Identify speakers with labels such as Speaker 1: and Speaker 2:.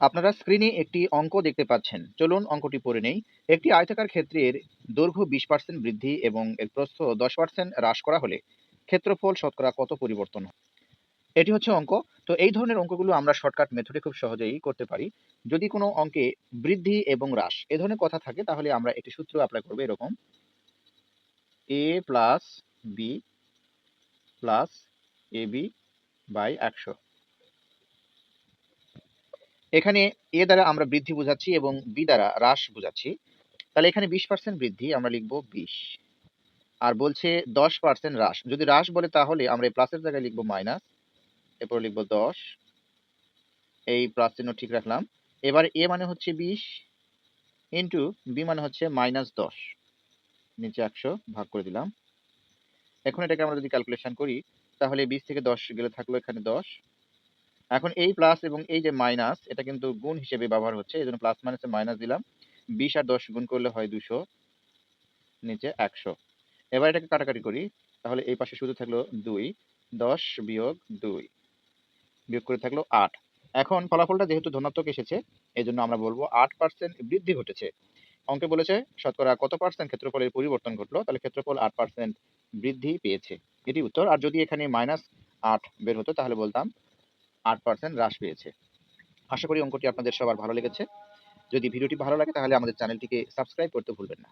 Speaker 1: আপনারা স্ক্রিনে একটি অঙ্ক দেখতে পাচ্ছেন। চলুন অঙ্কটি পড়ে নেই। একটি আয়তাকার ক্ষেত্রের দৈর্ঘ্য বিশ পার্সেন্ট বৃদ্ধি এবং এর প্রস্থ দশ পার্সেন্ট হ্রাস করা হলে ক্ষেত্রফল শতকরা কত পরিবর্তন এটি হচ্ছে অঙ্ক। তো এই ধরনের অঙ্কগুলো আমরা শর্টকাট মেথডে খুব সহজেই করতে পারি। যদি কোনো অঙ্কে বৃদ্ধি এবং হ্রাস এ ধরনের কথা থাকে, তাহলে আমরা একটি সূত্র অ্যাপ্লাই করব এরকম। A plus B plus A B by একশো। এখানে এ দ্বারা আমরা বৃদ্ধি বোঝাচ্ছি এবং বি দ্বারা হ্রাস বোঝাচ্ছি। তাহলে এখানে বিশ পার্সেন্ট বৃদ্ধি, আমরা লিখব বিশ। আর বলছে দশ পার্সেন্ট হ্রাস। যদি হ্রাস বলে তাহলে আমরা এই প্লাসের জায়গায় লিখব মাইনাস এরপর লিখব দশ। এই প্লাস চিহ্ন ঠিক রাখলাম। এবার এ মানে হচ্ছে বিশ ইন্টু বি মানে হচ্ছে মাইনাস দশ। নিচে একশো ভাগ করে দিলাম। এখন এটাকে আমরা যদি ক্যালকুলেশন করি, তাহলে বিশ থেকে দশ গেলে থাকল এখানে দশ। এখন এই প্লাস এবং এই যে মাইনাস এটা কিন্তু গুণ হিসেবে ব্যবহার হচ্ছে, এই জন্য প্লাস মাইনাসে মাইনাস দিলাম। বিশ আর দশ গুণ করলে হয় দুশো, নিচে একশো। এবার এটাকে কাটাকাটি করি, তাহলে এই পাশে শুধু থাকল দুই, দশ বিয়োগ দুই, বিয়োগ করে থাকল আট। এখন ফলাফলটা যেহেতু ধনাত্মক এসেছে, এই জন্য আমরা বলব আট পার্সেন্ট বৃদ্ধি ঘটেছে। অঙ্কে বলেছে, শতকরা কত পার্সেন্ট ক্ষেত্রফলের পরিবর্তন ঘটলো? তাহলে ক্ষেত্রফল আট পার্সেন্ট বৃদ্ধি পেয়েছে। এটি উত্তর। আর যদি এখানে মাইনাস আট বের হতো, তাহলে বলতাম আট পার্সেন্ট হ্রাস পেয়েছে। আশা করি অঙ্কটি আপনাদের সবার ভালো লেগেছে। যদি ভিডিওটি ভালো লাগে, তাহলে আমাদের চ্যানেলটিকে সাবস্ক্রাইব করতে ভুলবেন না।